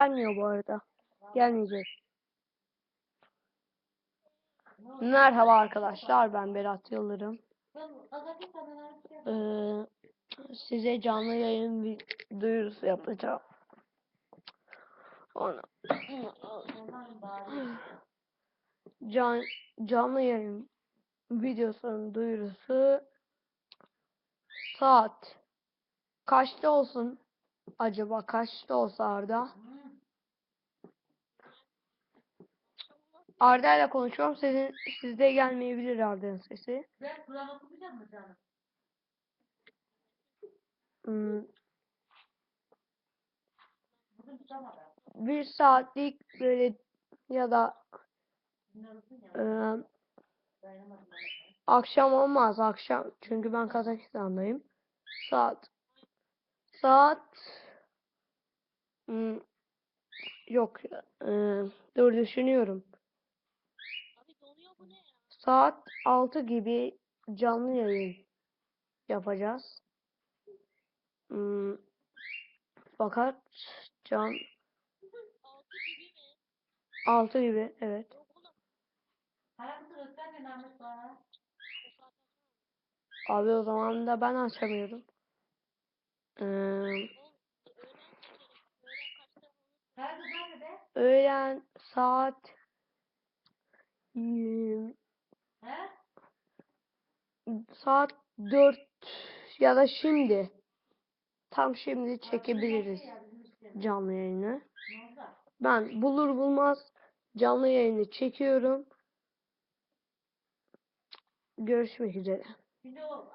Gelmiyor bu arada. Gelmeyecek. Merhaba arkadaşlar ben Berat Yıldırım. Ee, size canlı yayın bir duyurusu yapacağım. Onu. Can, canlı yayın videosunun duyurusu saat kaçta olsun acaba kaçta olsa Arda? Arda ile konuşuyorum. Sizin sizde gelmeyebilir Arda'nın sesi. Ben Kur'an okumayacak mı canım? Hmm, bir saatlik böyle ya da e, akşam olmaz akşam çünkü ben Kazakistan'dayım. Saat saat hmm, yok e, dur düşünüyorum. Saat 6 gibi canlı yayın yapacağız. Hmm, fakat can 6 gibi evet. Abi o zaman da ben açamıyorum. Ee, öğlen saat He? saat 4 ya da şimdi tam şimdi çekebiliriz canlı yayını. Ben bulur bulmaz canlı yayını çekiyorum. Görüşmek üzere.